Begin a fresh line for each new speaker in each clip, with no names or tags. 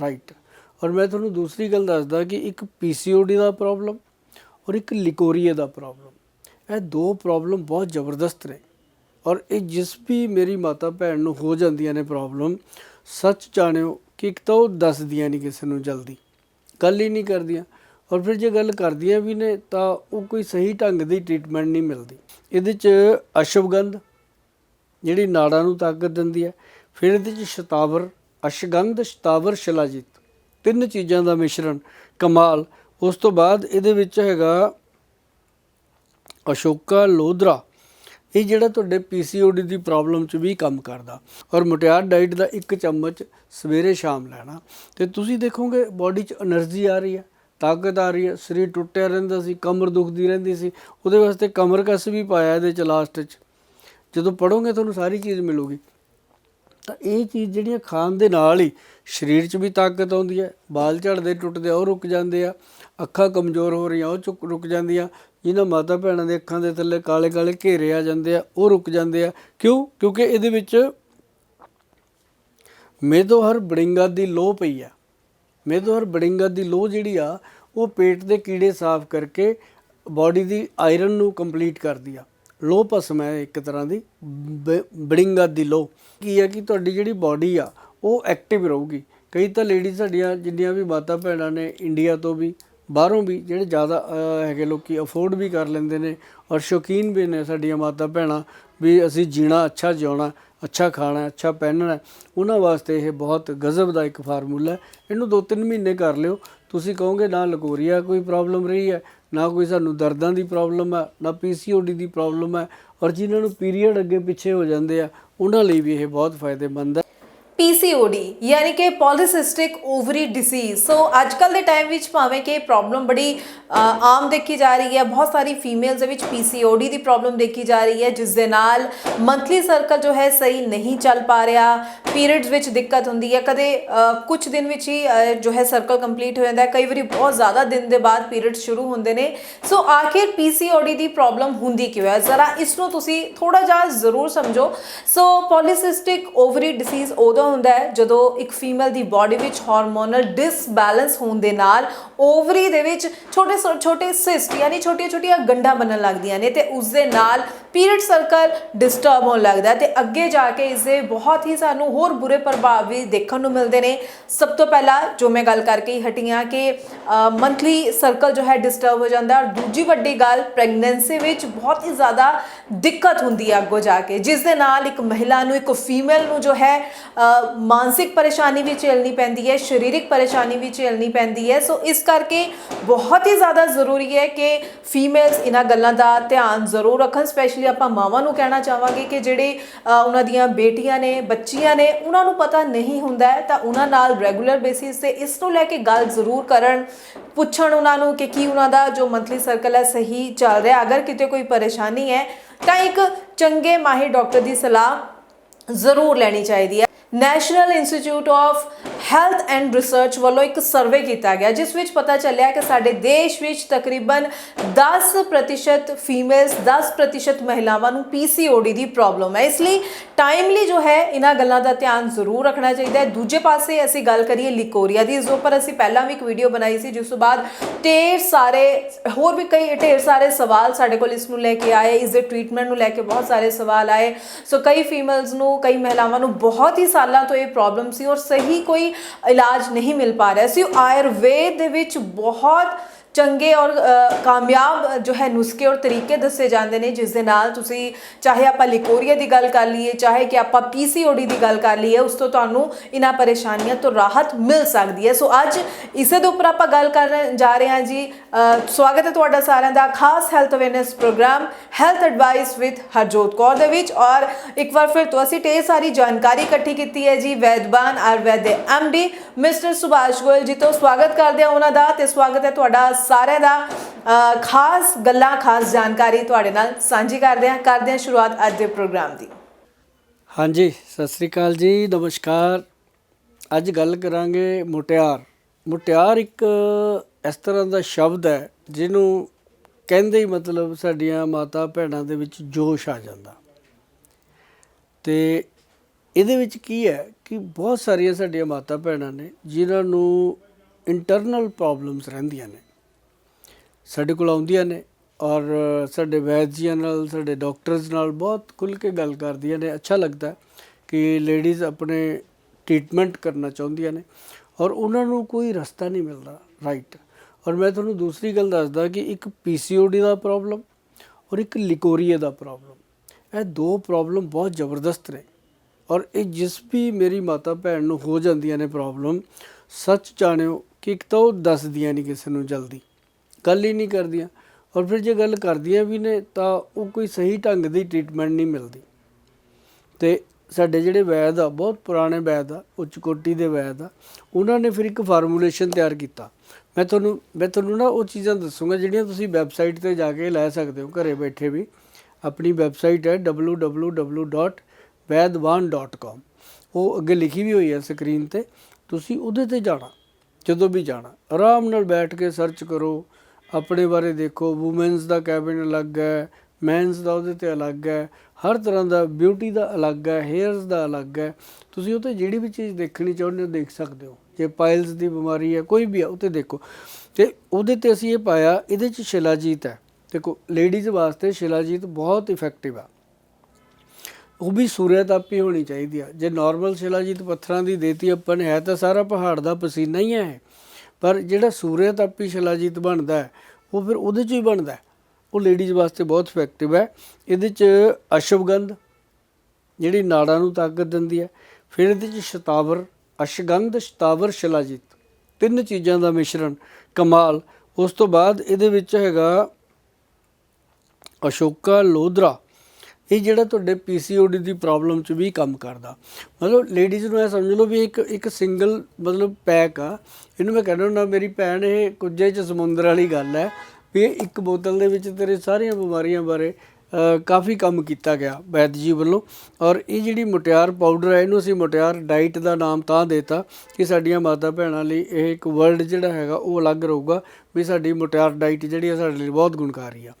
Right ਔਰ ਮੈਂ ਤੁਹਾਨੂੰ ਦੂਸਰੀ ਗੱਲ ਦੱਸਦਾ ਕਿ ਇੱਕ ਪੀਸੀਓਡੀ ਦਾ ਪ੍ਰੋਬਲਮ ਔਰ ਇੱਕ ਲਿਕੋਰੀਏ ਦਾ ਪ੍ਰੋਬਲਮ ਇਹ ਦੋ ਪ੍ਰੋਬਲਮ ਬਹੁਤ ਜ਼ਬਰਦਸਤ ਨੇ। ਔਰ ਇਹ ਜਿਸ ਵੀ ਮੇਰੀ ਮਾਤਾ ਭੈਣ ਨੂੰ ਹੋ ਜਾਂਦੀਆਂ ਨੇ ਪ੍ਰੋਬਲਮ ਸੱਚ ਜਾਣਿਓ ਕਿ ਇੱਕ ਤਾਂ ਉਹ ਦੱਸਦੀਆਂ ਨਹੀਂ ਕਿਸੇ ਨੂੰ ਜਲਦੀ। ਗੱਲ ਹੀ ਨਹੀਂ ਕਰਦੀਆਂ। ਔਰ ਫਿਰ ਜੇ ਗੱਲ ਕਰਦੀਆਂ ਵੀ ਨੇ ਤਾਂ ਉਹ ਕੋਈ ਸਹੀ ਢੰਗ ਦੀ ਟ੍ਰੀਟਮੈਂਟ ਨਹੀਂ ਮਿਲਦੀ। ਇਹਦੇ ਚ ਅਸ਼ਵਗੰਧ, ਜਿਹੜੀ ਨਾੜਾਂ ਨੂੰ ਤਾਕਤ ਦਿੰਦੀ ਹੈ। ਫਿਰ ਇਹਦੇ ਚ ਸ਼ਤਾਵਰ ਅਸ਼ਗੰਧ ਸ਼ਤਾਵਰ, ਸ਼ਿਲਾਜੀਤ। ਤਿੰਨ ਚੀਜ਼ਾਂ ਦਾ ਮਿਸ਼ਰਣ, ਕਮਾਲ। ਉਸ ਤੋਂ ਬਾਅਦ ਇਹਦੇ ਵਿੱਚ ਹੈਗਾ ਅਸ਼ੋਕਾ ਲੋਧਰਾ। ਇਹ ਜਿਹੜਾ ਤੁਹਾਡੇ ਪੀਸੀਓਡੀ ਦੀ ਪ੍ਰੋਬਲਮ 'ਚ ਵੀ ਕੰਮ ਕਰਦਾ। ਔਰ ਮੁਟਿਆਰ ਡਾਈਟ ਦਾ ਇੱਕ ਚਮਚ ਸਵੇਰੇ ਸ਼ਾਮ ਲੈਣਾ। ਤੇ ਤੁਸੀਂ ਦੇਖੋਗੇ ਬਾਡੀ 'ਚ એનર્ਜੀ ਆ ਰਹੀ ਹੈ, ਤਾਕਤ ਆ ਰਹੀ ਹੈ, ਸਰੀਰ ਟੁੱਟਿਆ ਰਹਿੰਦਾ ਸੀ, ਕਮਰ ਦੁਖਦੀ ਰਹਿੰਦੀ ਸੀ। ਉਹਦੇ ਵਾਸਤੇ ਕਮਰ ਕਸ ਵੀ ਪਾਇਆ ਇਹਦੇ ਚ ਲਾਸਟ 'ਚ। ਜਦੋਂ ਪੜੋਗੇ ਤੁਹਾਨੂੰ ਸਾਰੀ ਚੀਜ਼ ਮਿਲੂਗੀ। ਤਾਂ ਇਹ ਚੀਜ਼ ਜਿਹੜੀਆਂ ਖਾਣ ਦੇ ਨਾਲ ਹੀ ਸਰੀਰ 'ਚ ਵੀ ਤਾਕਤ ਆਉਂਦੀ ਹੈ ਬਾਲ ਝੜਦੇ ਟੁੱਟਦੇ ਆ, ਉਹ ਰੁਕ ਜਾਂਦੇ ਆ ਅੱਖਾਂ ਕਮਜ਼ੋਰ ਹੋ ਰਹੀਆਂ ਉਹ ਚੁੱਕ ਰੁਕ ਜਾਂਦੀਆਂ ਜਿਨ੍ਹਾਂ ਮਾਤਾ ਭੈਣਾਂ ਦੇ ਅੱਖਾਂ ਦੇ ਥੱਲੇ ਕਾਲੇ ਕਾਲੇ ਘੇਰੇ ਆ ਜਾਂਦੇ ਆ ਉਹ ਰੁਕ ਜਾਂਦੇ ਆ। ਕਿਉਂ? ਕਿਉਂਕਿ ਇਹਦੇ ਵਿੱਚ ਮੇਦੋਹਰ ਬੜਿੰਗਾ ਦੀ ਲੋਹ ਪਈ ਆ। ਮੇਦੋਹਰ ਬੜਿੰਗਾ ਦੀ ਲੋਹ ਜਿਹੜੀ ਆ ਉਹ ਪੇਟ ਦੇ ਕੀੜੇ ਸਾਫ਼ ਕਰਕੇ ਬਾਡੀ ਦੀ ਆਇਰਨ ਨੂੰ ਕੰਪਲੀਟ ਕਰਦੀ ਆ। ਲੋ ਭਸਮ ਹੈ ਇੱਕ ਤਰ੍ਹਾਂ ਦੀ ਬ- ਬੜਿੰਗਾ ਦੀ ਲੋ ਕੀ ਹੈ ਕਿ ਤੁਹਾਡੀ ਜਿਹੜੀ ਬਾਡੀ ਆ, ਉਹ ਐਕਟਿਵ ਰਹੂਗੀ। ਕਈ ਤਾਂ ਲੇਡੀਜ਼ ਸਾਡੀਆਂ ਜਿੰਨੀਆਂ ਵੀ ਮਾਤਾ ਭੈਣਾਂ ਨੇ ਇੰਡੀਆ ਤੋਂ ਵੀ, ਬਾਹਰੋਂ ਵੀ, ਜਿਹੜੇ ਜ਼ਿਆਦਾ ਹੈਗੇ ਲੋਕੀ ਅਫੋਰਡ ਵੀ ਕਰ ਲੈਂਦੇ ਨੇ ਔਰ ਸ਼ੌਕੀਨ ਵੀ ਨੇ ਸਾਡੀਆਂ ਮਾਤਾ ਭੈਣਾਂ ਵੀ ਅਸੀਂ ਜੀਣਾ, ਅੱਛਾ ਜਿਉਣਾ, ਅੱਛਾ ਖਾਣਾ, ਅੱਛਾ ਪਹਿਨਣਾ, ਉਹਨਾਂ ਵਾਸਤੇ ਇਹ ਬਹੁਤ ਗਜ਼ਬ ਦਾ ਇੱਕ ਫਾਰਮੂਲਾ ਹੈ। ਇਹਨੂੰ 2-3 ਮਹੀਨੇ ਕਰ ਲਿਓ। ਤੁਸੀਂ ਕਹੋਗੇ, ਨਾ, ਲਕੋਰੀਆ ਕੋਈ ਪ੍ਰੋਬਲਮ ਰਹੀ ਹੈ। ਨਾ ਕੋਈ ਸਾਨੂੰ ਦਰਦਾਂ ਦੀ ਪ੍ਰੋਬਲਮ ਹੈ ਨਾ ਪੀਸੀਓਡੀ ਦੀ ਪ੍ਰੋਬਲਮ ਹੈ ਔਰ ਜਿਨ੍ਹਾਂ ਨੂੰ ਪੀਰੀਅਡ ਅੱਗੇ ਪਿੱਛੇ ਹੋ ਜਾਂਦੇ ਆ, ਉਹਨਾਂ ਲਈ ਵੀ ਇਹ ਬਹੁਤ ਫਾਇਦੇਮੰਦ ਹੈ
PCOD ਯਾਨੀ ਕਿ ਪੋਲੀਸਿਸਟਿਕ ਓਵਰੀ ਡਿਸੀਜ਼। ਸੋ ਅੱਜ ਕੱਲ ਦੇ ਟਾਈਮ ਵਿੱਚ ਭਾਵੇਂ ਕਿ ਪ੍ਰੋਬਲਮ ਬੜੀ ਆਮ ਦੇਖੀ ਜਾ ਰਹੀ ਹੈ, ਬਹੁਤ ਸਾਰੀ ਫੀਮੇਲਸ ਦੇ ਵਿੱਚ PCOD ਦੀ ਪ੍ਰੋਬਲਮ ਦੇਖੀ ਜਾ ਰਹੀ ਹੈ, ਜਿਸ ਦੇ ਨਾਲ ਮੰਥਲੀ ਸਰਕਲ ਜੋ ਹੈ ਸਹੀ ਨਹੀਂ ਚੱਲ ਪਾ ਰਿਹਾ ਪੀਰੀਅਡਸ ਵਿੱਚ ਦਿੱਕਤ ਹੁੰਦੀ ਹੈ। ਕਦੇ ਕੁਝ ਦਿਨ ਵਿੱਚ ਹੀ ਜੋ ਹੈ ਸਰਕਲ ਕੰਪਲੀਟ ਹੋ ਜਾਂਦਾ ਹੈ। ਕਈ ਵਾਰੀ ਬਹੁਤ ਜ਼ਿਆਦਾ ਦਿਨ ਦੇ ਬਾਅਦ ਪੀਰੀਅਡ ਸ਼ੁਰੂ ਹੁੰਦੇ ਨੇ। ਸੋ ਆਖਿਰ PCOD ਦੀ ਪ੍ਰੋਬਲਮ ਹੁੰਦੀ ਕਿਉਂ ਹੈ? ਜ਼ਰਾ ਇਸ ਨੂੰ ਤੁਸੀਂ ਥੋੜਾ ਜਿਹਾ ਜ਼ਰੂਰ ਸਮਝੋ। ਸੋ ਪੋਲੀਸਿਸਟਿਕ ਓਵਰੀ ਡਿਸੀਜ਼ ਉਦੋਂ ਹੁੰਦਾ ਹੈ, ਜਦੋਂ ਇੱਕ ਫੀਮੇਲ ਦੀ ਬਾਡੀ ਵਿੱਚ ਹਾਰਮੋਨਲ ਡਿਸਬੈਲੈਂਸ ਹੋਣ ਦੇ ਨਾਲ ਓਵਰੀ ਦੇ ਵਿੱਚ ਛੋਟੇ ਛੋ- ਛੋਟੇ ਸਿਸਟ ਯਾਨੀ ਛੋਟੀਆਂ ਛੋਟੀਆਂ ਗੰਢਾਂ ਬਣਨ ਲੱਗਦੀਆਂ ਨੇ ਤੇ ਉਸ ਦੇ ਨਾਲ ਪੀਰੀਅਡ ਸਰਕਲ ਡਿਸਟਰਬ ਹੋਣ ਲੱਗਦਾ ਹੈ ਤੇ ਅੱਗੇ ਜਾ ਕੇ ਇਸ ਦੇ ਬਹੁਤ ਹੀ ਸਾਨੂੰ ਹੋਰ ਬੁਰੇ ਪ੍ਰਭਾਵ ਵੀ ਦੇਖਣ ਨੂੰ ਮਿਲਦੇ ਨੇ। ਸਭ ਤੋਂ ਪਹਿਲਾਂ ਜੋ ਮੈਂ ਗੱਲ ਕਰਕੇ ਹੀ ਹਟੀ ਹਾਂ ਕਿ ਮੰਥਲੀ ਸਰਕਲ ਜੋ ਹੈ ਡਿਸਟਰਬ ਹੋ ਜਾਂਦਾ ਔਰ ਦੂਜੀ ਵੱਡੀ ਗੱਲ ਪ੍ਰੈਗਨੈਂਸੀ ਵਿੱਚ ਬਹੁਤ ਹੀ ਜ਼ਿਆਦਾ ਦਿੱਕਤ ਹੁੰਦੀ ਹੈ ਅੱਗੋਂ ਜਾ ਕੇ ਜਿਸ ਦੇ ਨਾਲ ਇੱਕ ਮਹਿਲਾ ਨੂੰ, ਇੱਕ ਫੀਮੇਲ ਨੂੰ ਜੋ ਹੈ ਮਾਨਸਿਕ ਪਰੇਸ਼ਾਨੀ ਵੀ ਝੇਲਣੀ ਪੈਂਦੀ ਹੈ, ਸਰੀਰਕ ਪਰੇਸ਼ਾਨੀ ਵੀ ਝੇਲਣੀ ਪੈਂਦੀ ਹੈ। ਸੋ ਇਸ ਕਰਕੇ ਬਹੁਤ ਹੀ ਜ਼ਿਆਦਾ ਜ਼ਰੂਰੀ ਹੈ ਕਿ ਫੀਮੇਲਸ ਇਹਨਾਂ ਗੱਲਾਂ ਦਾ ਧਿਆਨ ਜ਼ਰੂਰ ਰੱਖਣ ਸਪੈਸ਼ਲੀ ਆਪਾਂ ਮਾਵਾਂ ਨੂੰ ਕਹਿਣਾ ਚਾਹਾਂਗੇ ਕਿ ਜਿਹੜੇ ਉਹਨਾਂ ਦੀਆਂ ਬੇਟੀਆਂ ਨੇ, ਬੱਚੀਆਂ ਨੇ, ਉਹਨਾਂ ਨੂੰ ਪਤਾ ਨਹੀਂ ਹੁੰਦਾ ਹੈ, ਤਾਂ ਉਹਨਾਂ ਨਾਲ ਰੈਗੂਲਰ ਬੇਸਿਸ ਤੇ ਇਸ ਨੂੰ ਲੈ ਕੇ ਗੱਲ ਜ਼ਰੂਰ ਕਰਨ, ਪੁੱਛਣ ਉਹਨਾਂ ਨੂੰ ਕਿ ਕੀ ਉਹਨਾਂ ਦਾ ਜੋ ਮੰਥਲੀ ਸਰਕਲ ਹੈ ਸਹੀ ਚੱਲ ਰਿਹਾ ਅਗਰ ਕਿਤੇ ਕੋਈ ਪਰੇਸ਼ਾਨੀ ਹੈ, ਤਾਂ ਇੱਕ ਚੰਗੇ ਮਾਹਿਰ ਡਾਕਟਰ ਦੀ ਸਲਾਹ ਜ਼ਰੂਰ ਲੈਣੀ ਚਾਹੀਦੀ ਹੈ। National institute of health and research ਵੱਲੋਂ ਇੱਕ ਸਰਵੇ ਕੀਤਾ ਗਿਆ, ਜਿਸ ਵਿੱਚ ਪਤਾ ਚੱਲਿਆ ਕਿ ਸਾਡੇ ਦੇਸ਼ ਵਿੱਚ ਤਕਰੀਬਨ 10% ਫੀਮੇਲਸ 10% ਮਹਿਲਾਵਾਂ ਨੂੰ PCOD ਦੀ ਪ੍ਰੋਬਲਮ ਹੈ। ਇਸ ਲਈ ਟਾਈਮਲੀ ਜੋ ਹੈ, ਇਹਨਾਂ ਗੱਲਾਂ ਦਾ ਧਿਆਨ ਜ਼ਰੂਰ ਰੱਖਣਾ ਚਾਹੀਦਾ ਹੈ। ਦੂਜੇ ਪਾਸੇ ਅਸੀਂ ਗੱਲ ਕਰੀਏ ਲਿਕੋਰੀਆ ਦੀ, ਇਸ ਉੱਪਰ ਅਸੀਂ ਪਹਿਲਾਂ ਵੀ ਇੱਕ ਵੀਡੀਓ ਬਣਾਈ ਸੀ, ਜਿਸ ਤੋਂ ਬਾਅਦ ਢੇਰ ਸਾਰੇ, ਹੋਰ ਵੀ ਕਈ ਢੇਰ ਸਾਰੇ ਸਵਾਲ ਸਾਡੇ ਕੋਲ ਇਸ ਨੂੰ ਲੈ ਕੇ ਆਏ, ਇਸ ਦੇ ਟ੍ਰੀਟਮੈਂਟ ਨੂੰ ਲੈ ਕੇ ਬਹੁਤ ਸਾਰੇ ਸਵਾਲ ਆਏ। ਸੋ ਕਈ ਫੀਮੇਲਸ ਨੂੰ, ਕਈ ਮਹਿਲਾਵਾਂ ਨੂੰ ਬਹੁਤ ਹੀ ਸਾਲਾਂ ਤੋਂ ਇਹ ਪ੍ਰੋਬਲਮ ਸੀ ਔਰ ਸਹੀ ਕੋਈ ਇਲਾਜ ਨਹੀਂ ਮਿਲ ਪਾ ਰਿਹਾ। ਸੀ ਆਯੁਰਵੇਦ ਦੇ ਵਿੱਚ ਬਹੁਤ ਚੰਗੇ ਔਰ ਕਾਮਯਾਬ ਜੋ ਹੈ ਨੁਸਖੇ ਔਰ ਤਰੀਕੇ ਦੱਸੇ ਜਾਂਦੇ ਨੇ, ਜਿਸ ਦੇ ਨਾਲ ਤੁਸੀਂ ਚਾਹੇ ਆਪਾਂ ਲਿਕੋਰੀਆ ਦੀ ਗੱਲ ਕਰ ਲਈਏ, ਚਾਹੇ ਕਿ ਆਪਾਂ ਪੀਸੀਓਡੀ ਦੀ ਗੱਲ ਕਰ ਲਈਏ, ਉਸ ਤੋਂ ਤੁਹਾਨੂੰ ਇਹਨਾਂ ਪਰੇਸ਼ਾਨੀਆਂ ਤੋਂ ਰਾਹਤ ਮਿਲ ਸਕਦੀ ਹੈ। ਸੋ ਅੱਜ ਇਸੇ ਦੇ ਉੱਪਰ ਆਪਾਂ ਗੱਲ ਕਰਨ ਜਾ ਰਹੇ ਹਾਂ ਜੀ। ਸਵਾਗਤ ਹੈ ਤੁਹਾਡਾ ਸਾਰਿਆਂ ਦਾ ਖਾਸ health awareness programme, health advice with Harjot Kaur ਦੇ ਵਿੱਚ। ਔਰ ਇੱਕ ਵਾਰ ਫਿਰ ਤੋਂ ਅਸੀਂ ਢੇਰ ਸਾਰੀ ਜਾਣਕਾਰੀ ਇਕੱਠੀ ਕੀਤੀ ਹੈ ਜੀ, ਵੈਦਵਾਨ ਆਯੁਰਵੈਦ ਦੇ ਐਮਡੀ ਮਿਸਟਰ ਸੁਭਾਸ਼ ਗੋਇਲ ਜੀ ਤੋਂ। ਸਵਾਗਤ ਕਰਦੇ ਹਾਂ ਉਹਨਾਂ ਦਾ ਤੇ ਸਵਾਗਤ ਹੈ ਤੁਹਾਡਾ ਸਾਰਿਆਂ ਦਾ ਖਾਸ ਗੱਲਾਂ, ਖਾਸ ਜਾਣਕਾਰੀ ਤੁਹਾਡੇ ਨਾਲ ਸਾਂਝੀ ਕਰਦੇ ਹਾਂ ਕਰਦੇ ਹਾਂ ਸ਼ੁਰੂਆਤ ਅੱਜ ਦੇ ਪ੍ਰੋਗਰਾਮ ਦੀ।
ਹਾਂਜੀ, ਸਤਿ ਸ੍ਰੀ ਅਕਾਲ ਜੀ, ਨਮਸਕਾਰ। ਅੱਜ ਗੱਲ ਕਰਾਂਗੇ ਮੁਟਿਆਰ। ਮੁਟਿਆਰ ਇੱਕ ਇਸ ਤਰ੍ਹਾਂ ਦਾ ਸ਼ਬਦ ਹੈ, ਜਿਹਨੂੰ ਕਹਿੰਦੇ ਹੀ ਮਤਲਬ ਸਾਡੀਆਂ ਮਾਤਾ ਭੈਣਾਂ ਦੇ ਵਿੱਚ ਜੋਸ਼ ਆ ਜਾਂਦਾ। ਤੇ ਇਹਦੇ ਵਿੱਚ ਕੀ ਹੈ ਕਿ ਬਹੁਤ ਸਾਰੀਆਂ ਸਾਡੀਆਂ ਮਾਤਾ ਭੈਣਾਂ ਨੇ, ਜਿਨ੍ਹਾਂ ਨੂੰ ਇੰਟਰਨਲ ਪ੍ਰੋਬਲਮਸ ਰਹਿੰਦੀਆਂ ਨੇ। ਸਾਡੇ ਕੋਲ ਆਉਂਦੀਆਂ ਨੇ ਔਰ ਸਾਡੇ ਵੈਦ ਜੀਆਂ ਨਾਲ, ਸਾਡੇ ਡਾਕਟਰਸ ਨਾਲ ਬਹੁਤ ਖੁੱਲ੍ਹ ਕੇ ਗੱਲ ਕਰਦੀਆਂ ਨੇ। ਅੱਛਾ ਲੱਗਦਾ ਕਿ ਲੇਡੀਜ਼ ਆਪਣੇ ਟ੍ਰੀਟਮੈਂਟ ਕਰਨਾ ਚਾਹੁੰਦੀਆਂ ਨੇ ਔਰ ਉਹਨਾਂ ਨੂੰ ਕੋਈ ਰਸਤਾ ਨਹੀਂ ਮਿਲਦਾ ਰਾਈਟ ਔਰ ਮੈਂ ਤੁਹਾਨੂੰ ਦੂਸਰੀ ਗੱਲ ਦੱਸਦਾ ਕਿ ਇੱਕ ਪੀਸੀਓਡੀ ਦਾ ਪ੍ਰੋਬਲਮ ਔਰ ਇੱਕ ਲਿਕੋਰੀਆ ਦਾ ਪ੍ਰੋਬਲਮ ਇਹ ਦੋ ਪ੍ਰੋਬਲਮ ਬਹੁਤ ਜ਼ਬਰਦਸਤ ਨੇ ਔਰ ਇਹ ਜਿਸ ਵੀ ਮੇਰੀ ਮਾਤਾ ਭੈਣ ਨੂੰ ਹੋ ਜਾਂਦੀਆਂ ਨੇ ਪ੍ਰੋਬਲਮ ਸੱਚ ਜਾਣਿਓ ਕਿ ਇੱਕ ਤਾਂ ਉਹ ਦੱਸਦੀਆਂ ਨਹੀਂ ਕਿਸੇ ਨੂੰ ਜਲਦੀ। ਗੱਲ ਹੀ ਨਹੀਂ ਕਰਦੀਆਂ। ਔਰ ਫਿਰ ਜੇ ਗੱਲ ਕਰਦੀਆਂ ਵੀ ਨੇ, ਤਾਂ ਉਹ ਕੋਈ ਸਹੀ ਢੰਗ ਦੀ ਟ੍ਰੀਟਮੈਂਟ ਨਹੀਂ ਮਿਲਦੀ। ਤੇ ਸਾਡੇ ਜਿਹੜੇ ਵੈਦ ਆ, ਬਹੁਤ ਪੁਰਾਣੇ ਵੈਦ ਆ, ਉੱਚ ਕੋਟੀ ਦੇ ਵੈਦ ਆ, ਉਹਨਾਂ ਨੇ ਫਿਰ ਇੱਕ ਫਾਰਮੂਲੇਸ਼ਨ ਤਿਆਰ ਕੀਤਾ। ਮੈਂ ਤੁਹਾਨੂੰ ਮੈਂ ਤੁਹਾਨੂੰ ਨਾ ਉਹ ਚੀਜ਼ਾਂ ਦੱਸੂਗਾ, ਜਿਹੜੀਆਂ ਤੁਸੀਂ ਵੈਬਸਾਈਟ ਤੇ ਜਾ ਕੇ ਲੈ ਸਕਦੇ ਹੋ, ਘਰੇ ਬੈਠੇ ਵੀ। ਆਪਣੀ ਵੈਬਸਾਈਟ ਹੈ www.vaidvan.com ਉਹ ਅੱਗੇ ਲਿਖੀ ਵੀ ਹੋਈ ਹੈ ਸਕਰੀਨ ਤੇ। ਤੁਸੀਂ ਉਹਦੇ ਤੇ ਜਾਣਾ, ਜਦੋਂ ਵੀ ਜਾਣਾ। ਆਰਾਮ ਨਾਲ ਬੈਠ ਕੇ ਸਰਚ ਕਰੋ। ਆਪਣੇ ਬਾਰੇ ਦੇਖੋ ਔਮਨਸ ਦਾ ਕੈਬਿਨ ਅਲੱਗ ਹੈ ਮੈਨਸ ਦਾ ਉਹਦੇ ਤੇ ਅਲੱਗ ਹੈ, ਹਰ ਤਰ੍ਹਾਂ ਦਾ ਬਿਊਟੀ ਦਾ ਅਲੱਗ ਹੈ ਹੇਅਰਸ ਦਾ ਅਲੱਗ ਹੈ। ਤੁਸੀਂ ਉਹ ਤੇ ਜਿਹੜੀ ਵੀ ਚੀਜ਼ ਦੇਖਣੀ ਚਾਹੁੰਦੇ ਹੋ, ਦੇਖ ਸਕਦੇ ਹੋ। ਜੇ ਪਾਇਲਸ ਦੀ ਬਿਮਾਰੀ ਹੈ, ਕੋਈ ਵੀ ਹੈ, ਉਹ ਤੇ ਦੇਖੋ। ਤੇ ਉਹਦੇ ਤੇ ਅਸੀਂ ਇਹ ਪਾਇਆ, ਇਹਦੇ ਚ ਸ਼ਿਲਾਜੀਤ ਹੈ। ਦੇਖੋ ਲੇਡੀਜ਼ ਵਾਸਤੇ ਸ਼ਿਲਾਜੀਤ ਬਹੁਤ ਇਫੈਕਟਿਵ ਆ। ਉਹ ਵੀ ਸੂਰਿਆਤਾਪੀ ਹੋਣੀ ਚਾਹੀਦੀ ਆ। ਜੇ ਨਾਰਮਲ ਸ਼ਿਲਾਜੀਤ ਪੱਥਰਾਂ ਦੀ ਦੇਤੀ ਆਪਾਂ ਨੇ, ਹੈ ਤਾਂ ਸਾਰਾ ਪਹਾੜ ਦਾ ਪਸੀਨਾ ਹੀ ਹੈ। ਪਰ ਜਿਹੜਾ ਸੂਰਿਆ ਤਾਪੀ ਸ਼ਿਲਾਜੀਤ ਬਣਦਾ ਹੈ, ਉਹ ਫਿਰ ਉਹਦੇ ਚ ਹੀ ਬਣਦਾ ਉਹ ਲੇਡੀਜ਼ ਵਾਸਤੇ ਬਹੁਤ ਇਫੈਕਟਿਵ ਹੈ। ਇਹਦੇ ਚ ਅਸ਼ਵਗੰਧ ਜਿਹੜੀ ਨਾੜਾਂ ਨੂੰ ਤਾਕਤ ਦਿੰਦੀ ਹੈ। ਫਿਰ ਇਹਦੇ ਚ ਸ਼ਤਾਵਰ, ਅਸ਼ਗੰਧ, ਸ਼ਤਾਵਰ ਸ਼ਿਲਾਜੀਤ। ਤਿੰਨ ਚੀਜ਼ਾਂ ਦਾ ਮਿਸ਼ਰਣ, ਕਮਾਲ। ਉਸ ਤੋਂ ਬਾਅਦ ਇਹਦੇ ਵਿੱਚ ਹੈਗਾ ਅਸ਼ੋਕਾ ਲੋਧਰਾ। ਇਹ ਜਿਹੜਾ ਤੁਹਾਡੇ ਪੀਸੀਓਡੀ ਦੀ ਪ੍ਰੋਬਲਮ 'ਚ ਵੀ ਕੰਮ ਕਰਦਾ। ਮਤਲਬ ਲੇਡੀਜ਼ ਨੂੰ ਇਹ ਸਮਝ ਲਓ ਵੀ ਇੱਕ ਇੱਕ ਸਿੰਗਲ ਮਤਲਬ ਪੈਕ ਆ। ਇਹਨੂੰ ਮੈਂ ਕਹਿੰਦਾ ਹੁੰਦਾ, ਮੇਰੀ ਭੈਣ ਇਹ ਕੁਝੇ 'ਚ ਸਮੁੰਦਰ ਵਾਲੀ ਗੱਲ ਹੈ ਵੀ ਇਹ ਇੱਕ ਬੋਤਲ ਦੇ ਵਿੱਚ ਤੇਰੇ ਸਾਰੀਆਂ ਬਿਮਾਰੀਆਂ ਬਾਰੇ ਕਾਫੀ ਕੰਮ ਕੀਤਾ ਗਿਆ ਵੈਦ ਜੀ ਵੱਲੋਂ। ਔਰ ਇਹ ਜਿਹੜੀ ਮੁਟਿਆਰ ਪਾਊਡਰ ਹੈ ਇਹਨੂੰ ਅਸੀਂ ਮੁਟਿਆਰ ਡਾਈਟ ਦਾ ਨਾਮ ਤਾਂ ਦਿੱਤਾ ਕਿ ਸਾਡੀਆਂ ਮਾਤਾ ਭੈਣਾਂ ਲਈ ਇਹ ਇੱਕ ਵਰਲਡ ਜਿਹੜਾ ਹੈਗਾ, ਉਹ ਅਲੱਗ ਰਹੂਗਾ ਵੀ ਸਾਡੀ ਮੁਟਿਆਰ ਡਾਈਟ ਜਿਹੜੀ ਹੈ ਸਾਡੇ ਲਈ ਬਹੁਤ ਗੁਣਕਾਰੀ ਆ।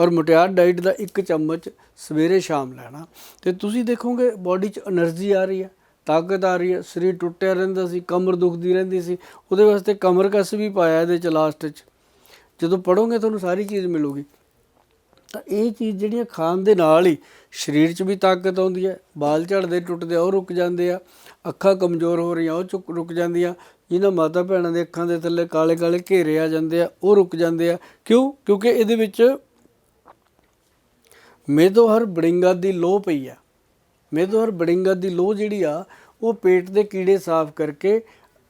ਔਰ ਮੁਟਿਆਰ ਡਾਈਟ ਦਾ ਇੱਕ ਚਮਚ ਸਵੇਰੇ ਸ਼ਾਮ ਲੈਣਾ। ਤੇ ਤੁਸੀਂ ਦੇਖੋਗੇ ਬਾਡੀ 'ਚ એનર્ਜੀ ਆ ਰਹੀ ਹੈ ਤਾਕਤ ਆ ਰਹੀ ਹੈ ਸਰੀਰ ਟੁੱਟਿਆ ਰਹਿੰਦਾ ਸੀ, ਕਮਰ ਦੁਖਦੀ ਰਹਿੰਦੀ ਸੀ। ਉਹਦੇ ਵਾਸਤੇ ਕਮਰ ਕੱਸ ਵੀ ਪਾਇਆ ਇਹਦੇ ਚ ਲਾਸਟ 'ਚ। ਜਦੋਂ ਪੜੋਗੇ ਤੁਹਾਨੂੰ ਸਾਰੀ ਚੀਜ਼ ਮਿਲੂਗੀ। ਤਾਂ ਇਹ ਚੀਜ਼ ਜਿਹੜੀਆਂ ਖਾਣ ਦੇ ਨਾਲ ਹੀ ਸਰੀਰ 'ਚ ਵੀ ਤਾਕਤ ਆਉਂਦੀ ਹੈ ਬਾਲ ਝੜਦੇ ਟੁੱਟਦੇ ਆ, ਉਹ ਰੁਕ ਜਾਂਦੇ ਆ ਅੱਖਾਂ ਕਮਜ਼ੋਰ ਹੋ ਰਹੀਆਂ ਉਹ ਚੁੱਕ ਰੁਕ ਜਾਂਦੀਆਂ ਜਿਨ੍ਹਾਂ ਮਾਤਾ ਭੈਣਾਂ ਦੇ ਅੱਖਾਂ ਦੇ ਥੱਲੇ ਕਾਲੇ ਕਾਲੇ ਘੇਰੇ ਆ ਜਾਂਦੇ ਆ ਉਹ ਰੁਕ ਜਾਂਦੇ ਆ। ਕਿਉਂ? ਕਿਉਂਕਿ ਇਹਦੇ ਵਿੱਚ ਮੇਦੋਹਰ ਬੜਿੰਗਾ ਦੀ ਲੋਹ ਪਈ ਆ। ਮੇਦੋਹਰ ਬੜਿੰਗਾ ਦੀ ਲੋਹ ਜਿਹੜੀ ਆ ਉਹ ਪੇਟ ਦੇ ਕੀੜੇ ਸਾਫ਼ ਕਰਕੇ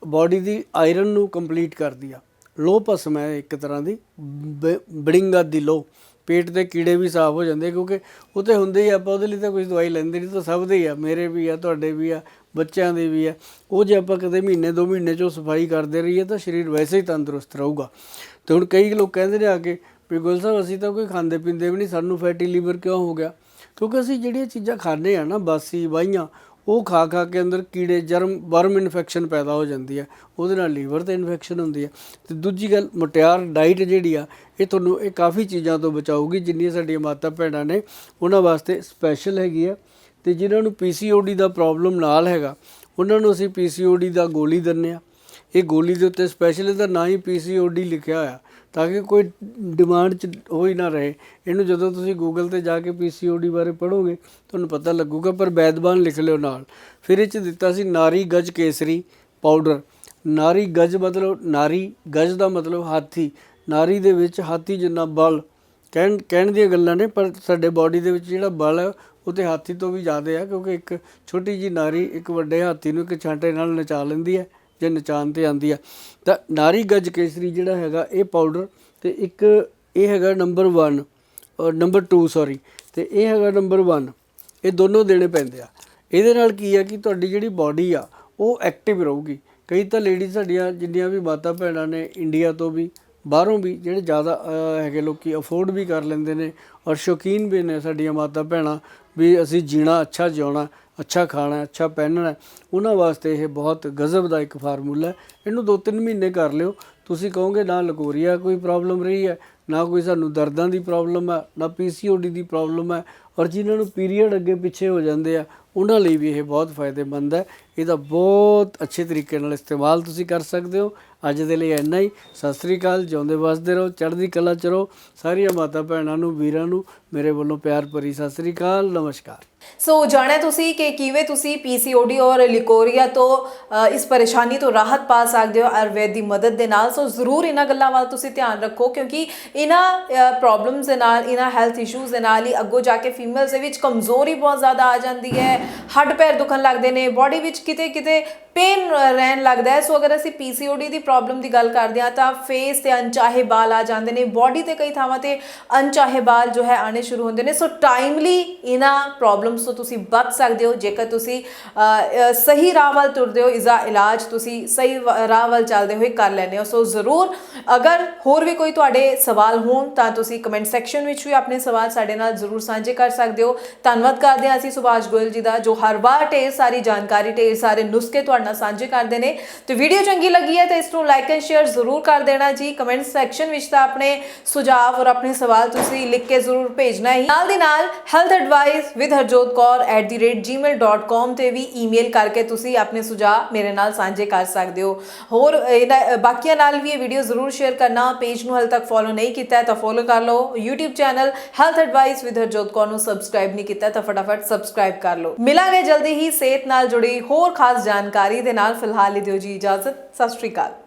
ਬਾਡੀ ਦੀ ਆਇਰਨ ਨੂੰ ਕੰਪਲੀਟ ਕਰਦੀ ਆ। ਲੋਹ ਭਸਮ ਹੈ ਇੱਕ ਤਰ੍ਹਾਂ ਦੀ ਬ- ਬੜਿੰਗਾ ਦੀ ਲੋਹ। ਪੇਟ ਦੇ ਕੀੜੇ ਵੀ ਸਾਫ਼ ਹੋ ਜਾਂਦੇ ਕਿਉਂਕਿ ਉਹ ਤੇ ਹੁੰਦੇ ਹੀ ਆਪਾਂ ਉਹਦੇ ਲਈ ਤਾਂ ਕੋਈ ਦਵਾਈ ਲੈਂਦੇ ਨਹੀਂ, ਤਾਂ ਸਭ ਦੇ ਹੀ ਆ, ਮੇਰੇ ਵੀ ਆ, ਤੁਹਾਡੇ ਵੀ ਆ, ਬੱਚਿਆਂ ਦੇ ਵੀ ਆ। ਉਹ ਜੇ ਆਪਾਂ ਕਦੇ ਮਹੀਨੇ, ਦੋ ਮਹੀਨੇ ਚੋਂ ਸਫ਼ਾਈ ਕਰਦੇ ਰਹੀਏ, ਤਾਂ ਸਰੀਰ ਵੈਸੇ ਹੀ ਤੰਦਰੁਸਤ ਰਹੂਗਾ। ਤੇ ਹੁਣ ਕਈ ਲੋਕ ਕਹਿੰਦੇ ਨੇ ਆ ਕੇ, ਵੀ ਗੁਲ ਸਾਹਿਬ, ਅਸੀਂ ਤਾਂ ਕੋਈ ਖਾਂਦੇ ਪੀਂਦੇ ਵੀ ਨਹੀਂ, ਸਾਨੂੰ ਫੈਟੀ ਲੀਵਰ ਕਿਉਂ ਹੋ ਗਿਆ? ਕਿਉਂਕਿ ਅਸੀਂ ਜਿਹੜੀਆਂ ਚੀਜ਼ਾਂ ਖਾਂਦੇ ਆ ਨਾ, ਬਾਸੀ, ਵਾਹੀਆਂ ਉਹ ਖਾ ਖਾ ਕੇ ਅੰਦਰ ਕੀੜੇ, ਜਰਮ, ਵਰਮ ਇਨਫੈਕਸ਼ਨ ਪੈਦਾ ਹੋ ਜਾਂਦੀ ਹੈ। ਉਹਦੇ ਨਾਲ ਲੀਵਰ ਤੇ ਇਨਫੈਕਸ਼ਨ ਹੁੰਦੀ ਹੈ। ਤੇ ਦੂਜੀ ਗੱਲ, ਮੁਟਿਆਰ ਡਾਈਟ ਜਿਹੜੀ ਆ, ਇਹ ਤੁਹਾਨੂੰ ਇਹ ਕਾਫੀ ਚੀਜ਼ਾਂ ਤੋਂ ਬਚਾਊਗੀ। ਜਿੰਨੀਆਂ ਸਾਡੀਆਂ ਮਾਤਾ ਭੈਣਾਂ ਨੇ, ਉਹਨਾਂ ਵਾਸਤੇ ਸਪੈਸ਼ਲ ਹੈਗੀ ਆ। ਤੇ ਜਿਨ੍ਹਾਂ ਨੂੰ ਪੀਸੀਓਡੀ ਦਾ ਪ੍ਰੋਬਲਮ ਨਾਲ ਹੈਗਾ, ਉਹਨਾਂ ਨੂੰ ਅਸੀਂ ਪੀਸੀਓਡੀ ਦਾ ਗੋਲੀ ਦਿੰਨੇ ਆ। ਇਹ ਗੋਲੀ ਦੇ ਉੱਤੇ ਸਪੈਸ਼ਲ ਇਹਦਾ ਨਾ ਹੀ ਪੀਸੀਓਡੀ ਲਿਖਿਆ ਹੋਇਆ। ਤਾਂ ਕਿ ਕੋਈ ਡਿਮਾਂਡ ਚ ਹੋ ਹੀ ਨਾ ਰਹੇ। ਇਹਨੂੰ ਜਦੋਂ ਤੁਸੀਂ ਗੂਗਲ ਤੇ ਜਾ ਕੇ ਪੀਸੀਓਡੀ ਬਾਰੇ ਪੜੋਗੇ ਤੁਹਾਨੂੰ ਪਤਾ ਲੱਗੂਗਾ, ਪਰ ਬੈਦਬਾਨ ਲਿਖ ਲਿਓ ਨਾਲ। ਫਿਰ ਇਹ ਚ ਦਿੱਤਾ ਸੀ ਨਾਰੀ ਗਜ ਕੇਸਰੀ ਪਾਊਡਰ ਨਾਰੀ ਗਜ ਮਤਲਬ, ਨਾਰੀ ਗਜ ਦਾ ਮਤਲਬ ਹਾਥੀ। ਨਾਰੀ ਦੇ ਵਿੱਚ ਹਾਥੀ ਜਿੰਨਾ ਬਲ। ਕਹਿਣ ਕਹਿਣ ਦੀਆਂ ਗੱਲਾਂ ਨੇ, ਪਰ ਸਾਡੇ ਬਾਡੀ ਦੇ ਵਿੱਚ ਜਿਹੜਾ ਬਲ ਹੈ, ਉਹ ਤੇ ਹਾਥੀ ਤੋਂ ਵੀ ਜ਼ਿਆਦਾ ਹੈ, ਕਿਉਂਕਿ ਇੱਕ ਛੋਟੀ ਜੀ ਨਾਰੀ ਇੱਕ ਵੱਡੇ ਹਾਥੀ ਨੂੰ ਇੱਕ ਛਾਂਟੇ ਨਾਲ ਨਚਾ ਲੈਂਦੀ ਹੈ। ਜੇ ਨਚਾਉਣ ਤੇ ਆਂਦੀ ਆ। ਤਾਂ ਨਾਰੀ ਗੱਜ ਕੇਸਰੀ ਜਿਹੜਾ ਹੈਗਾ, ਇਹ ਪਾਊਡਰ ਤੇ ਇੱਕ ਇਹ ਹੈਗਾ ਨੰਬਰ 1 ਔਰ ਨੰਬਰ 2 ਸੌਰੀ ਤੇ ਇਹ ਹੈਗਾ ਨੰਬਰ 1 ਇਹ ਦੋਨੋਂ ਦੇਣੇ ਪੈਂਦੇ ਆ। ਇਹਦੇ ਨਾਲ ਕੀ ਆ ਕਿ ਤੁਹਾਡੀ ਜਿਹੜੀ ਬਾਡੀ ਆ, ਉਹ ਐਕਟਿਵ ਰਹੂਗੀ। ਕਈ ਤਾਂ ਲੇਡੀਜ਼ ਸਾਡੀਆਂ ਜਿੰਨੀਆਂ ਵੀ ਮਾਤਾ ਭੈਣਾਂ ਨੇ ਇੰਡੀਆ ਤੋਂ ਵੀ, ਬਾਹਰੋਂ ਵੀ, ਜਿਹੜੇ ਜ਼ਿਆਦਾ ਹੈਗੇ ਲੋਕੀ ਅਫੋਰਡ ਵੀ ਕਰ ਲੈਂਦੇ ਨੇ ਔਰ ਸ਼ੌਕੀਨ ਵੀ ਨੇ ਸਾਡੀਆਂ ਮਾਤਾ ਭੈਣਾਂ ਵੀ ਅਸੀਂ ਜੀਣਾ, ਅੱਛਾ ਜਿਉਣਾ, ਅੱਛਾ ਖਾਣਾ, ਅੱਛਾ ਪਹਿਨਣਾ, ਉਹਨਾਂ ਵਾਸਤੇ ਇਹ ਬਹੁਤ ਗਜ਼ਬ ਦਾ ਇੱਕ ਫਾਰਮੂਲਾ ਹੈ। ਇਹਨੂੰ 2-3 ਮਹੀਨੇ ਕਰ ਲਿਓ। ਤੁਸੀਂ ਕਹੋਗੇ, ਨਾ ਲਕੋਰੀਆ ਕੋਈ ਪ੍ਰੋਬਲਮ ਰਹੀ ਹੈ, ਨਾ ਕੋਈ ਸਾਨੂੰ ਦਰਦਾਂ ਦੀ ਪ੍ਰੋਬਲਮ ਹੈ ਨਾ ਪੀਸੀਓਡੀ ਦੀ ਪ੍ਰੋਬਲਮ ਹੈ ਔਰ ਜਿਨ੍ਹਾਂ ਨੂੰ ਪੀਰੀਅਡ ਅੱਗੇ ਪਿੱਛੇ ਹੋ ਜਾਂਦੇ ਆ, ਉਹਨਾਂ ਲਈ ਵੀ ਇਹ ਬਹੁਤ ਫਾਇਦੇਮੰਦ ਹੈ। ਇਹਦਾ ਬਹੁਤ ਅੱਛੇ ਤਰੀਕੇ ਨਾਲ ਇਸਤੇਮਾਲ ਤੁਸੀਂ ਕਰ ਸਕਦੇ ਹੋ। ਅੱਜ ਦੇ ਲਈ ਇੰਨਾ ਹੀ। ਸਤਿ ਸ੍ਰੀ ਅਕਾਲ। ਜਿਉਂਦੇ ਵਸਦੇ ਰਹੋ, ਚੜ੍ਹਦੀ ਕਲਾ ਚ ਰਹੋ। ਸਾਰੀਆਂ ਮਾਤਾ ਭੈਣਾਂ ਨੂੰ, ਵੀਰਾਂ ਨੂੰ, ਮੇਰੇ ਵੱਲੋਂ ਪਿਆਰ ਭਰੀ ਸਤਿ ਸ੍ਰੀ ਅਕਾਲ। ਨਮਸਕਾਰ।
ਸੋ ਜਾਣਿਆ ਤੁਸੀਂ ਕਿ ਕਿਵੇਂ ਤੁਸੀਂ PCOD ਔਰ ਲਿਕੋਰੀਆ ਤੋਂ ਇਸ ਪਰੇਸ਼ਾਨੀ ਤੋਂ ਰਾਹਤ ਪਾ ਸਕਦੇ ਹੋ ਆਯੁਰਵੇਦ ਦੀ ਮਦਦ ਦੇ ਨਾਲ। ਸੋ ਜ਼ਰੂਰ ਇਹਨਾਂ ਗੱਲਾਂ ਵੱਲ ਤੁਸੀਂ ਧਿਆਨ ਰੱਖੋ ਕਿਉਂਕਿ ਇਹਨਾਂ ਪ੍ਰੋਬਲਮਸ ਦੇ ਨਾਲ, ਇਹਨਾਂ ਹੈਲਥ ਇਸ਼ੂਜ਼ ਦੇ ਨਾਲ ਹੀ ਅੱਗੋਂ ਜਾ ਕੇ ਫੀਮੇਲਸ ਦੇ ਵਿੱਚ ਕਮਜ਼ੋਰੀ ਬਹੁਤ ਜ਼ਿਆਦਾ ਆ ਜਾਂਦੀ ਹੈ। ਹੱਡ ਪੈਰ ਦੁਖਣ ਲੱਗਦੇ ਨੇ ਬਾਡੀ ਵਿੱਚ ਕਿਤੇ ਕਿਤੇ ਪੇਨ ਰਹਿਣ ਲੱਗਦਾ ਹੈ। ਸੋ ਅਗਰ ਅਸੀਂ PCOD ਦੀ ਪ੍ਰੋਬਲਮ ਦੀ ਗੱਲ ਕਰਦੇ ਹਾਂ, ਤਾਂ ਫੇਸ ਤੇ ਅਣਚਾਹੇ ਬਾਲ ਆ ਜਾਂਦੇ ਨੇ। ਬਾਡੀ ਤੇ ਕਈ ਥਾਵਾਂ ਤੇ ਅਣਚਾਹੇ ਬਾਲ ਜੋ ਹੈ ਆਣੇ ਸ਼ੁਰੂ ਹੁੰਦੇ ਨੇ। ਸੋ ਟਾਈਮਲੀ ਇਹਨਾਂ ਪ੍ਰੋਬਲਮਸ ਤੋਂ ਤੁਸੀਂ ਬਚ ਸਕਦੇ ਹੋ। ਜੇਕਰ ਤੁਸੀਂ ਸਹੀ ਰਾਹ ਵੱਲ ਤੁਰਦੇ ਹੋ, ਇਸਦਾ ਇਲਾਜ ਤੁਸੀਂ ਸਹੀ ਰਾਹ ਵੱਲ ਚੱਲਦੇ ਹੋਏ ਕਰ ਲੈਂਦੇ ਹੋ। ਸੋ ਜ਼ਰੂਰ ਅਗਰ ਹੋਰ ਵੀ ਕੋਈ ਤੁਹਾਡੇ ਸਵਾਲ ਹੋਣ, ਤਾਂ ਤੁਸੀਂ ਕਮੈਂਟ ਸੈਕਸ਼ਨ ਵਿੱਚ ਵੀ ਆਪਣੇ ਸਵਾਲ ਸਾਡੇ ਨਾਲ ਜ਼ਰੂਰ ਸਾਂਝੇ ਕਰ ਸਕਦੇ ਹੋ। ਧੰਨਵਾਦ ਕਰਦੇ ਹਾਂ ਅਸੀਂ ਸੁਭਾਸ਼ ਗੋਇਲ ਜੀ ਦਾ, ਜੋ ਹਰ ਵਾਰ ਢੇਰ ਸਾਰੀ ਜਾਣਕਾਰੀ, ਢੇਰ ਸਾਰੇ ਨੁਸਖੇ ਤੁਹਾਡੇ ਨਾਲ ਸਾਂਝੇ ਕਰਦੇ ਨੇ। ਤੇ ਵੀਡੀਓ ਚੰਗੀ ਲੱਗੀ ਹੈ ਤਾਂ ਇਸ ਨੂੰ ਲਾਈਕ ਐਂਡ ਸ਼ੇਅਰ ਜ਼ਰੂਰ ਕਰ ਦੇਣਾ ਜੀ। ਕਮੈਂਟ ਸੈਕਸ਼ਨ ਵਿੱਚ ਤਾਂ ਆਪਣੇ ਸੁਝਾਅ ਔਰ ਆਪਣੇ ਸਵਾਲ ਤੁਸੀਂ ਲਿਖ ਕੇ ਜ਼ਰੂਰ ਭੇਜਣਾ ਹੀ। ਨਾਲ ਦੀ ਨਾਲ health advice with Harjot Kaur @gmail.com ਤੇ ਵੀ ਈਮੇਲ ਕਰਕੇ ਤੁਸੀਂ ਆਪਣੇ ਸੁਝਾਅ ਮੇਰੇ ਨਾਲ ਸਾਂਝੇ ਕਰ ਸਕਦੇ ਹੋ। ਹੋਰ ਇਹਨਾਂ, ਬਾਕੀਆਂ ਨਾਲ ਵੀ ਇਹ ਵੀਡੀਓ ਜ਼ਰੂਰ ਸ਼ੇਅਰ ਕਰਨਾ। ਪੇਜ ਨੂੰ ਹਾਲੇ ਤੱਕ ਫੋਲੋ ਨਹੀਂ ਕੀਤਾ ਹੈ ਤਾਂ ਫੋਲੋ ਕਰ ਲਓ। YouTube channel health advice with Harjot Kaur ਨੂੰ ਸਬਸਕ੍ਰਾਈਬ ਨਹੀਂ ਕੀਤਾ ਤਾਂ ਫਟਾਫਟ ਸਬਸਕ੍ਰਾਈਬ ਕਰ ਲਓ। ਮਿਲਾਂਗੇ ਜਲਦੀ ਹੀ ਸਿਹਤ ਨਾਲ ਜੁੜੀ ਹੋਰ ਖਾਸ ਜਾਣਕਾਰੀ ਦੇ ਨਾਲ ਫਿਲਹਾਲ ਲਈ ਦਿਓ ਜੀ ਇਜਾਜ਼ਤ। ਸਤਿ ਸ਼੍ਰੀ ਅਕਾਲ।